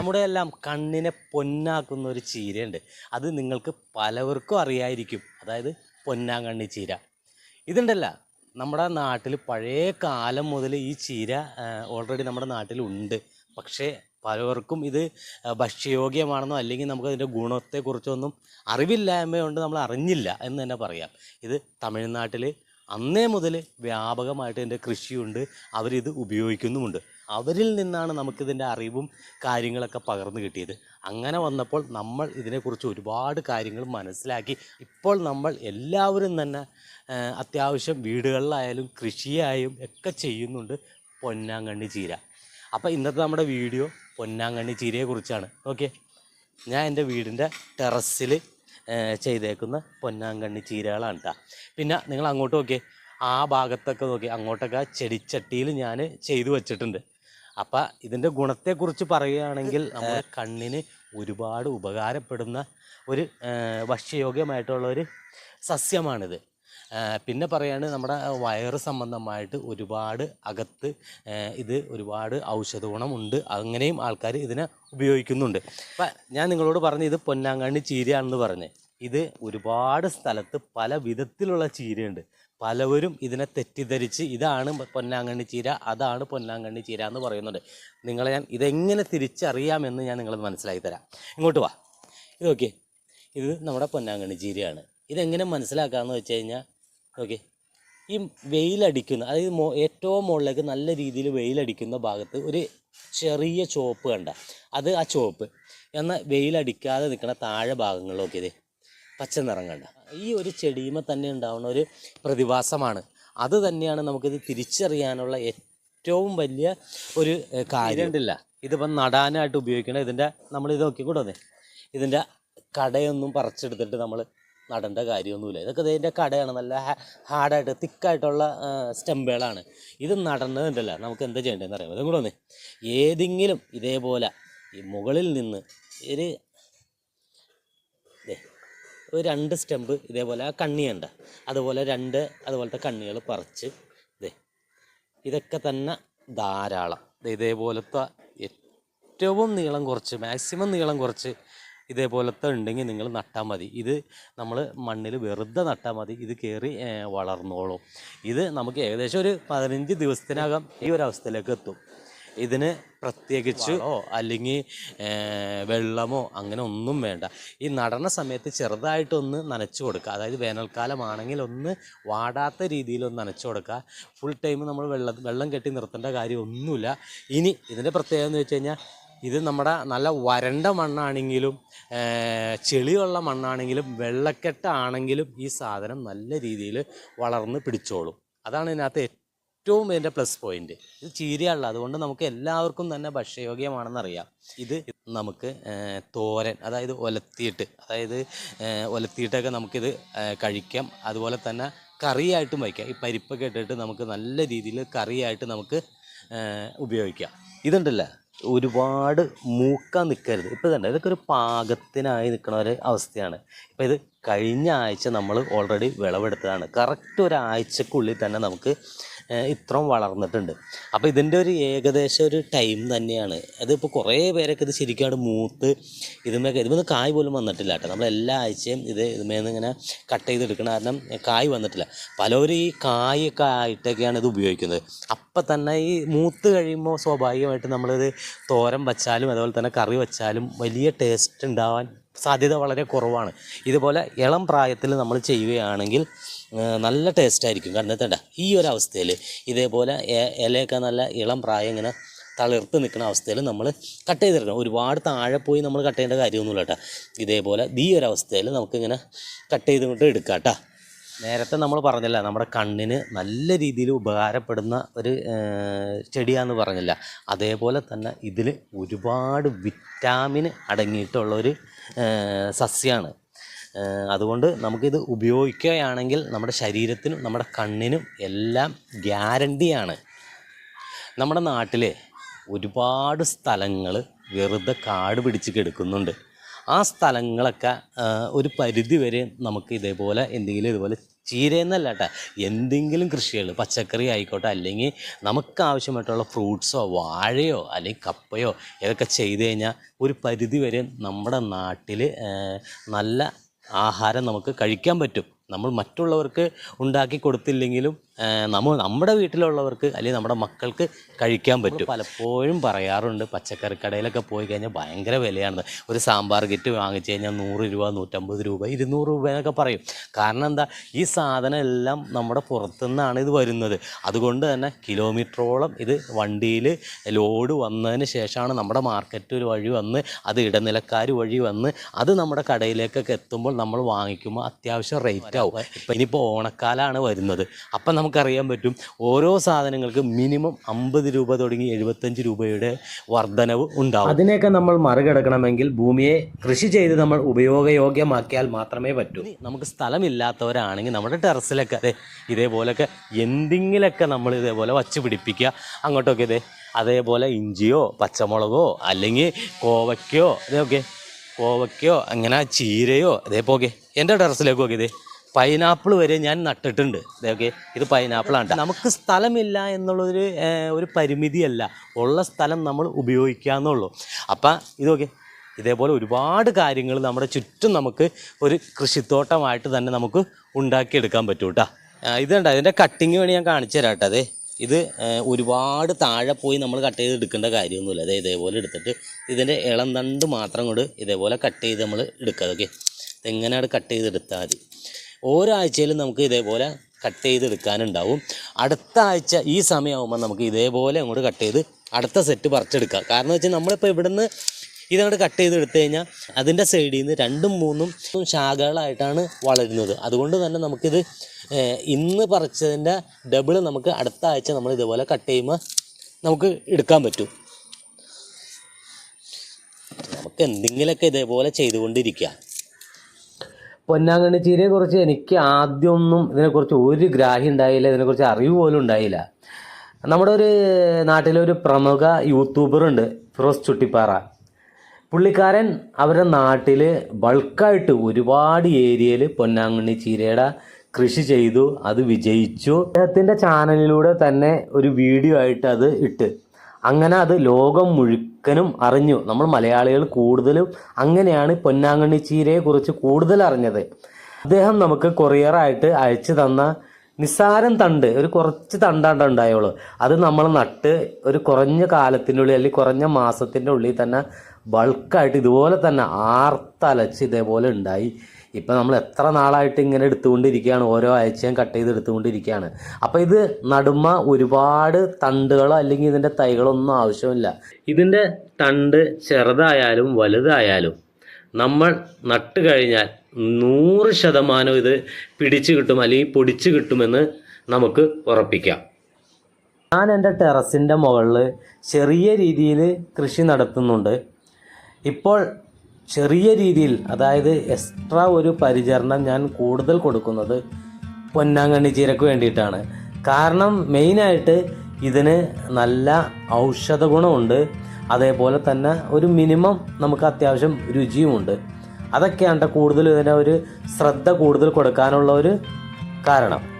നമ്മുടെ എല്ലാം കണ്ണിനെ പൊന്നാക്കുന്ന ഒരു ചീരയുണ്ട്. അത് നിങ്ങൾക്ക് പലവർക്കും അറിയായിരിക്കും. അതായത് പൊന്നാങ്കണ്ണി ചീര. ഇതുണ്ടല്ല നമ്മുടെ നാട്ടിൽ പഴയ കാലം മുതൽ ഈ ചീര ഓൾറെഡി നമ്മുടെ നാട്ടിലുണ്ട്. പക്ഷേ പലവർക്കും ഇത് ഭക്ഷ്യയോഗ്യമാണെന്നോ അല്ലെങ്കിൽ നമുക്ക് അതിന്റെ ഗുണത്തെക്കുറിച്ചൊന്നും അറിവില്ലായ്മ കൊണ്ട് നമ്മൾ അറിഞ്ഞില്ല എന്ന് തന്നെ പറയാം. ഇത് തമിഴ്നാട്ടിൽ അന്നേ മുതൽ വ്യാപകമായിട്ട് ഇതിന്റെ കൃഷിയുണ്ട്. അവരിത് ഉപയോഗിക്കുന്നുമുണ്ട്. അവരിൽ നിന്നാണ് നമുക്കിതിന്റെ അറിവും കാര്യങ്ങളൊക്കെ പകർന്നു കിട്ടിയത്. അങ്ങനെ വന്നപ്പോൾ നമ്മൾ ഇതിനെക്കുറിച്ച് ഒരുപാട് കാര്യങ്ങൾ മനസ്സിലാക്കി. ഇപ്പോൾ നമ്മൾ എല്ലാവരും തന്നെ അത്യാവശ്യം വീടുകളിലായാലും കൃഷിയായും ഒക്കെ ചെയ്യുന്നുണ്ട്. പൊന്നാങ്കണ്ണി ചീര. അപ്പോൾ ഇന്നത്തെ നമ്മുടെ വീഡിയോ പൊന്നാങ്കണ്ണി ചീരയെക്കുറിച്ചാണ് ഓക്കെ? ഞാൻ എന്റെ വീടിന്റെ ടെറസിൽ ചെയ്തേക്കുന്ന പൊന്നാങ്കണ്ണി ചീരകളാണ് കേട്ടോ പിന്നെ നിങ്ങൾ അങ്ങോട്ട് നോക്കിയേ ആ ഭാഗത്തൊക്കെ നോക്കി അങ്ങോട്ടൊക്കെ ചെടിച്ചട്ടിയിൽ ഞാൻ ചെയ്തു വച്ചിട്ടുണ്ട്. അപ്പം ഇതിന്റെ ഗുണത്തെക്കുറിച്ച് പറയുകയാണെങ്കിൽ നമ്മുടെ കണ്ണിന് ഒരുപാട് ഉപകാരപ്പെടുന്ന ഒരു ഭക്ഷ്യയോഗ്യമായിട്ടുള്ള ഒരു സസ്യമാണിത്. പിന്നെ പറയാണ് നമ്മുടെ വയറ് സംബന്ധമായിട്ട് ഒരുപാട് അകത്ത് ഇത് ഒരുപാട് ഔഷധ ഗുണമുണ്ട്. അങ്ങനെയും ആൾക്കാർ ഇതിനെ ഉപയോഗിക്കുന്നുണ്ട്. അപ്പം ഞാൻ നിങ്ങളോട് പറഞ്ഞു ഇത് പൊന്നാങ്കണ്ണി ചീരയാണെന്ന് പറഞ്ഞ്. ഇത് ഒരുപാട് സ്ഥലത്ത് പല വിധത്തിലുള്ള ചീരയുണ്ട്. പലവരും ഇതിനെ തെറ്റിദ്ധരിച്ച് ഇതാണ് പൊന്നാങ്കണ്ണി ചീര അതാണ് പൊന്നാങ്കണ്ണി ചീര എന്ന് പറയുന്നുണ്ട്. നിങ്ങളെ ഞാൻ ഇതെങ്ങനെ തിരിച്ചറിയാമെന്ന് ഞാൻ നിങ്ങളത് മനസ്സിലാക്കി തരാം. ഇങ്ങോട്ട് വാ. ഇത് ഓക്കെ ഇത് നമ്മുടെ പൊന്നാങ്കണ്ണി ചീരയാണ്. ഇതെങ്ങനെ മനസ്സിലാക്കാമെന്ന് വെച്ച് കഴിഞ്ഞാൽ ഓക്കെ ഈ വെയിലടിക്കുന്ന അതായത് മോ ഏറ്റവും മുകളിലേക്ക് നല്ല രീതിയിൽ വെയിലടിക്കുന്ന ഭാഗത്ത് ഒരു ചെറിയ ചുവപ്പ് കണ്ട അത് ആ ചുവപ്പ്. എന്നാൽ വെയിലടിക്കാതെ നിൽക്കുന്ന താഴെ ഭാഗങ്ങളിലൊക്കെ ഇത് പച്ച നിറം കണ്ട ഈ ഒരു ചെടിയുമ തന്നെ ഉണ്ടാവുന്ന ഒരു പ്രതിഭാസമാണ്. അത് തന്നെയാണ് നമുക്കിത് തിരിച്ചറിയാനുള്ള ഏറ്റവും വലിയ ഒരു കാര്യം. ഉണ്ടല്ല ഇതിപ്പം നടാനായിട്ട് ഉപയോഗിക്കണം ഇതിന്റെ നമ്മൾ ഇത് നോക്കിക്കൂടെ വന്നേ ഇതിന്റെ കടയൊന്നും പറിച്ചെടുത്തിട്ട് നമ്മൾ നടേണ്ട കാര്യമൊന്നുമില്ല. ഇതൊക്കെ ഇതിന്റെ കടയാണ്. നല്ല ഹാർഡായിട്ട് തിക്കായിട്ടുള്ള സ്റ്റെമ്പുകളാണ്. ഇത് നടന്നതുണ്ടല്ല. നമുക്ക് എന്താ ചെയ്യേണ്ടതെന്ന് അറിയാം ഇതും കൂടെ വന്നേ ഏതെങ്കിലും ഇതേപോലെ ഈ മുകളിൽ നിന്ന് ഒരു ഒരു രണ്ട് സ്റ്റെമ്പ് ഇതേപോലെ ആ കണ്ണിയുണ്ട് അതുപോലെ രണ്ട് അതുപോലത്തെ കണ്ണികൾ പറിച്ച് ഇതേ ഇതൊക്കെ തന്നെ ധാരാളം. ഇതേപോലത്തെ ഏറ്റവും നീളം കുറച്ച് മാക്സിമം നീളം കുറച്ച് ഇതേപോലത്തെ ഉണ്ടെങ്കിൽ നിങ്ങൾ നട്ടാൽ മതി. ഇത് നമ്മൾ മണ്ണിൽ വെറുതെ നട്ടാൽ മതി. ഇത് കയറി വളർന്നോളും. ഇത് നമുക്ക് ഏകദേശം ഒരു പതിനഞ്ച് ദിവസത്തിനകം ഈ ഒരു അവസ്ഥയിലേക്ക് എത്തും. ഇതിന് പ്രത്യേകിച്ച് അല്ലെങ്കിൽ വെള്ളമോ അങ്ങനെ ഒന്നും വേണ്ട. ഈ നടണ സമയത്ത് ചെറുതായിട്ടൊന്ന് നനച്ചു കൊടുക്കുക. അതായത് വേനൽക്കാലമാണെങ്കിൽ ഒന്ന് വാടാത്ത രീതിയിൽ ഒന്ന് നനച്ചു കൊടുക്കുക. ഫുൾ ടൈം നമ്മൾ വെള്ളം വെള്ളം കെട്ടി നിർത്തേണ്ട കാര്യമൊന്നുമില്ല ഇനി ഇതിന്റെ പ്രത്യേകത എന്ന് വെച്ച് കഴിഞ്ഞാൽ ഇത് നമ്മുടെ നല്ല വരണ്ട മണ്ണാണെങ്കിലും ചെളിയുള്ള മണ്ണാണെങ്കിലും വെള്ളക്കെട്ടാണെങ്കിലും ഈ സാധനം നല്ല രീതിയിൽ വളർന്ന് പിടിച്ചോളും. അതാണ് ഇതിനകത്ത് ഏറ്റവും ഇതിന്റെ പ്ലസ് പോയിന്റ്. ഇത് ചീരയുള്ള അതുകൊണ്ട് നമുക്ക് എല്ലാവർക്കും തന്നെ ഭക്ഷ്യയോഗ്യമാണെന്നറിയാം. ഇത് നമുക്ക് തോരൻ അതായത് ഒലത്തിയിട്ട് അതായത് ഒലത്തിയിട്ടൊക്കെ നമുക്കിത് കഴിക്കാം. അതുപോലെ തന്നെ കറിയായിട്ടും വയ്ക്കാം. ഈ പരിപ്പൊക്കെ ഇട്ടിട്ട് നമുക്ക് നല്ല രീതിയിൽ കറിയായിട്ട് നമുക്ക് ഉപയോഗിക്കാം. ഇതുണ്ടല്ല? ഒരുപാട് മൂക്കാൻ നിൽക്കരുത്. ഇപ്പോൾ ഇതുണ്ട്. ഇതൊക്കെ ഒരു പാകത്തിനായി നിൽക്കുന്ന ഒരു അവസ്ഥയാണ്. ഇപ്പോൾ ഇത് കഴിഞ്ഞ ആഴ്ച നമ്മൾ ഓൾറെഡി വിളവെടുത്തതാണ്. കറക്റ്റ് ഒരാഴ്ചക്കുള്ളിൽ തന്നെ നമുക്ക് ഇത്രയും വളർന്നിട്ടുണ്ട്. അപ്പോൾ ഇതിന്റെ ഒരു ഏകദേശം ഒരു ടൈം തന്നെയാണ്. അതിപ്പോൾ കുറേ പേരൊക്കെ ഇത് ശരിക്കും മൂത്ത് ഇതുമേ ഇതുമൊന്നും കായ് പോലും വന്നിട്ടില്ല കേട്ടോ. നമ്മൾ എല്ലാ ആഴ്ചയും ഇത് ഇതുമേന്ന് ഇങ്ങനെ കട്ട് ചെയ്തെടുക്കണം കാരണം കായ് വന്നിട്ടില്ല. പലരും ഈ കായൊക്കെ ആയിട്ടൊക്കെയാണ് ഇത് ഉപയോഗിക്കുന്നത്. അപ്പം തന്നെ ഈ മൂത്ത് കഴിയുമ്പോൾ സ്വാഭാവികമായിട്ട് നമ്മളിത് തോരൻ വച്ചാലും അതുപോലെ തന്നെ കറി വെച്ചാലും വലിയ ടേസ്റ്റ് ഉണ്ടാവാൻ സാധ്യത വളരെ കുറവാണ്. ഇതുപോലെ ഇളം പ്രായത്തിൽ നമ്മൾ ചെയ്യുകയാണെങ്കിൽ നല്ല ടേസ്റ്റായിരിക്കും എന്താ ഈ ഒരു അവസ്ഥയിൽ ഇതേപോലെ ഇലയൊക്കെ നല്ല ഇളം പ്രായം ഇങ്ങനെ തളിർത്ത് നിൽക്കുന്ന അവസ്ഥയിൽ നമ്മൾ കട്ട് ചെയ്തെടുക്കണം ഒരുപാട് താഴെ പോയി നമ്മൾ കട്ട് ചെയ്യേണ്ട കാര്യമൊന്നുമില്ല കേട്ടോ ഇതേപോലെ ഈ ഒരു അവസ്ഥയിൽ നമുക്കിങ്ങനെ കട്ട് ചെയ്തുകൊണ്ട് എടുക്കാം കേട്ടോ നേരത്തെ നമ്മൾ പറഞ്ഞില്ല നമ്മുടെ കണ്ണിന് നല്ല രീതിയിൽ ഉപകാരപ്പെടുന്ന ഒരു ചെടിയാണെന്ന് പറഞ്ഞില്ല. അതേപോലെ തന്നെ ഇതിൽ ഒരുപാട് വിറ്റാമിൻ അടങ്ങിയിട്ടുള്ള ഒരു ഏർ, സസ്യമാണ് അതുകൊണ്ട് നമുക്കിത് ഉപയോഗിക്കുകയാണെങ്കിൽ നമ്മുടെ ശരീരത്തിനും നമ്മുടെ കണ്ണിനും എല്ലാം ഗ്യാരണ്ടിയാണ്. നമ്മുടെ നാട്ടിൽ ഒരുപാട് സ്ഥലങ്ങൾ വെറുതെ കാട് പിടിച്ച് കിടക്കുന്നുണ്ട്. ആ സ്ഥലങ്ങളൊക്കെ ഒരു പരിധി വരെ നമുക്ക് ഇതേപോലെ എന്തെങ്കിലും ഇതുപോലെ ചീരയെന്നല്ല കേട്ടോ എന്തെങ്കിലും കൃഷികൾ പച്ചക്കറി ആയിക്കോട്ടെ അല്ലെങ്കിൽ നമുക്ക് ആവശ്യമായിട്ടുള്ള ഫ്രൂട്ട്സോ വാഴയോ അല്ലെങ്കിൽ കപ്പയോ ഇതൊക്കെ ചെയ്ത് കഴിഞ്ഞാൽ ഒരു പരിധി വരെ നമ്മുടെ നാട്ടിൽ നല്ല ആഹാരം നമുക്ക് കഴിക്കാൻ പറ്റും. നമ്മൾ മറ്റുള്ളവർക്ക് ഉണ്ടാക്കി കൊടുത്തില്ലെങ്കിലും നമ്മൾ നമ്മുടെ വീട്ടിലുള്ളവർക്ക് അല്ലെങ്കിൽ നമ്മുടെ മക്കൾക്ക് കഴിക്കാൻ പറ്റും. പലപ്പോഴും പറയാറുണ്ട് പച്ചക്കറി കടയിലൊക്കെ പോയി കഴിഞ്ഞാൽ ഭയങ്കര വിലയാണ്. ഒരു സാമ്പാർ കിറ്റ് വാങ്ങിച്ചു കഴിഞ്ഞാൽ നൂറ് രൂപ നൂറ്റമ്പത് രൂപ ഇരുന്നൂറ് രൂപ എന്നൊക്കെ പറയും. കാരണം എന്താ? ഈ സാധനം എല്ലാം നമ്മുടെ പുറത്തുനിന്നാണ് ഇത് വരുന്നത്. അതുകൊണ്ട് തന്നെ കിലോമീറ്ററോളം ഇത് വണ്ടിയിൽ ലോഡ് വന്നതിന് ശേഷമാണ് നമ്മുടെ മാർക്കറ്റ് വഴി വന്ന് അത് ഇടനിലക്കാർ വഴി വന്ന് അത് നമ്മുടെ കടയിലേക്കൊക്കെ എത്തുമ്പോൾ നമ്മൾ വാങ്ങിക്കുമ്പോൾ അത്യാവശ്യം റേറ്റ് ആവും. ഇപ്പം ഇനിയിപ്പോൾ ഓണക്കാലമാണ് വരുന്നത്. അപ്പം നമുക്കറിയാൻ പറ്റും. ഓരോ സാധനങ്ങൾക്ക് മിനിമം അമ്പത് രൂപ തുടങ്ങി എഴുപത്തഞ്ച് രൂപയുടെ വർധനവ് ഉണ്ടാവും. അതിനെയൊക്കെ നമ്മൾ മറികടക്കണമെങ്കിൽ ഭൂമിയെ കൃഷി ചെയ്ത് നമ്മൾ ഉപയോഗയോഗ്യമാക്കിയാൽ മാത്രമേ പറ്റൂ. നമുക്ക് സ്ഥലമില്ലാത്തവരാണെങ്കിൽ നമ്മുടെ ടെറസിലൊക്കെ അതെ ഇതേപോലൊക്കെ എന്തെങ്കിലുമൊക്കെ നമ്മൾ ഇതേപോലെ വച്ച് പിടിപ്പിക്കുക. അങ്ങോട്ടൊക്കെ ഇതേ അതേപോലെ ഇഞ്ചിയോ പച്ചമുളകോ അല്ലെങ്കിൽ കോവയ്ക്കോ ഇതൊക്കെ കോവയ്ക്കോ അങ്ങനെ ചീരയോ അതേപോലെ എന്റെ ടെറസിലേക്ക് ഓക്കെ ഇതേ പൈനാപ്പിൾ വരെ ഞാൻ നട്ടിട്ടുണ്ട്. ഓക്കെ ഇത് പൈനാപ്പിളാണ്. നമുക്ക് സ്ഥലമില്ല എന്നുള്ളൊരു ഒരു പരിമിതിയല്ല. ഉള്ള സ്ഥലം നമ്മൾ ഉപയോഗിക്കുക എന്നുള്ളൂ അപ്പം ഇതൊക്കെ ഇതേപോലെ ഒരുപാട് കാര്യങ്ങൾ നമ്മുടെ ചുറ്റും നമുക്ക് ഒരു കൃഷിത്തോട്ടമായിട്ട് തന്നെ നമുക്ക് ഉണ്ടാക്കിയെടുക്കാൻ പറ്റും കേട്ടോ ഇതുണ്ട് അതിന്റെ കട്ടിങ് വേണി ഞാൻ കാണിച്ചു തരാം കേട്ടോ അതെ ഇത് ഒരുപാട് താഴെ പോയി നമ്മൾ കട്ട് ചെയ്ത് എടുക്കേണ്ട കാര്യമൊന്നുമില്ല. അതെ ഇതേപോലെ എടുത്തിട്ട് ഇതിന്റെ ഇളം തണ്ട് മാത്രം കൊണ്ട് ഇതേപോലെ കട്ട് ചെയ്ത് നമ്മൾ എടുക്കുക. അതൊക്കെ ഇതെങ്ങനെയാണ് കട്ട് ചെയ്തെടുത്താൽ മതി. ഓരോ ആഴ്ചയിലും നമുക്ക് ഇതേപോലെ കട്ട് ചെയ്തെടുക്കാനുണ്ടാവും അടുത്ത ആഴ്ച ഈ സമയമാകുമ്പോൾ നമുക്ക് ഇതേപോലെ അങ്ങോട്ട് കട്ട് ചെയ്ത് അടുത്ത സെറ്റ് പറിച്ചെടുക്കാം. കാരണം വെച്ചാൽ നമ്മളിപ്പോൾ ഇവിടുന്ന് ഇതങ്ങോട്ട് കട്ട് ചെയ്ത് എടുത്തു കഴിഞ്ഞാൽ അതിന്റെ സൈഡിൽ നിന്ന് രണ്ടും മൂന്നും ശാഖകളായിട്ടാണ് വളരുന്നത്. അതുകൊണ്ട് തന്നെ നമുക്കിത് ഇന്ന് പറിച്ചതിന്റെ ഡബിൾ നമുക്ക് അടുത്ത ആഴ്ച നമ്മൾ ഇതേപോലെ കട്ട് ചെയ്യുമ്പോൾ നമുക്ക് എടുക്കാൻ പറ്റും. നമുക്ക് എന്തെങ്കിലുമൊക്കെ ഇതേപോലെ ചെയ്തുകൊണ്ടിരിക്കുക പൊന്നാങ്കണ്ണി ചീരയെക്കുറിച്ച് എനിക്ക് ആദ്യമൊന്നും ഇതിനെക്കുറിച്ച് ഒരു ഗ്രാഹ്യം ഉണ്ടായില്ല ഇതിനെക്കുറിച്ച് അറിവ് പോലും ഉണ്ടായില്ല. നമ്മുടെ ഒരു നാട്ടിലൊരു പ്രമുഖ യൂട്യൂബർ ഉണ്ട് ഫിറോസ് ചുട്ടിപ്പാറ. പുള്ളിക്കാരൻ അവരുടെ നാട്ടിൽ ബൾക്കായിട്ട് ഒരുപാട് ഏരിയയിൽ പൊന്നാങ്കണ്ണി ചീരയുടെ കൃഷി ചെയ്തു അത് വിജയിച്ചു. അദ്ദേഹത്തിന്റെ ചാനലിലൂടെ തന്നെ ഒരു വീഡിയോ ആയിട്ട് അത് ഇട്ട്. അങ്ങനെ അത് ലോകം മുഴുക്കനും അറിഞ്ഞു. നമ്മൾ മലയാളികൾ കൂടുതലും അങ്ങനെയാണ് പൊന്നാങ്കണ്ണി ചീരയെ കുറിച്ച് കൂടുതൽ അറിഞ്ഞത്. അദ്ദേഹം നമുക്ക് കൊറിയറായിട്ട് അയച്ചു തന്ന നിസ്സാരം തണ്ട് ഒരു കുറച്ച് തണ്ടാണ്ട് ഉണ്ടായുള്ളൂ. അത് നമ്മൾ നട്ട് ഒരു കുറഞ്ഞ കാലത്തിനുള്ളിൽ അല്ലെങ്കിൽ കുറഞ്ഞ മാസത്തിന്റെ ഉള്ളിൽ തന്നെ ബൾക്കായിട്ട് ഇതുപോലെ തന്നെ ആർത്തലച്ച് ഇതേപോലെ ഉണ്ടായി. ഇപ്പം നമ്മൾ എത്ര നാളായിട്ട് ഇങ്ങനെ എടുത്തുകൊണ്ടിരിക്കുകയാണ് ഓരോ ആഴ്ചയും കട്ട് ചെയ്ത് എടുത്തുകൊണ്ടിരിക്കുകയാണ്. അപ്പോൾ ഇത് നടുമ ഒരുപാട് തണ്ടുകളോ അല്ലെങ്കിൽ ഇതിന്റെ തൈകളോ ഒന്നും ആവശ്യമില്ല. ഇതിന്റെ തണ്ട് ചെറുതായാലും വലുതായാലും നമ്മൾ നട്ട് കഴിഞ്ഞാൽ നൂറ് ശതമാനം ഇത് പിടിച്ചു കിട്ടും അല്ലെങ്കിൽ പൊടിച്ചു കിട്ടുമെന്ന് നമുക്ക് ഉറപ്പിക്കാം. ഞാൻ എന്റെ ടെറസിന്റെ മുകളിൽ ചെറിയ രീതിയിൽ കൃഷി നടത്തുന്നുണ്ട്. ഇപ്പോൾ ചെറിയ രീതിയിൽ അതായത് എക്സ്ട്രാ ഒരു പരിചരണം ഞാൻ കൂടുതൽ കൊടുക്കുന്നത് പൊന്നാങ്കണ്ണി ചീരക്ക് വേണ്ടിയിട്ടാണ്. കാരണം മെയിനായിട്ട് ഇതിന് നല്ല ഔഷധ ഗുണമുണ്ട്. അതേപോലെ തന്നെ ഒരു മിനിമം നമുക്ക് അത്യാവശ്യം രുചിയുമുണ്ട്. അതൊക്കെയാണ് കൂടുതൽ ഇതിനെ ഒരു ശ്രദ്ധ കൂടുതൽ കൊടുക്കാനുള്ള ഒരു കാരണം.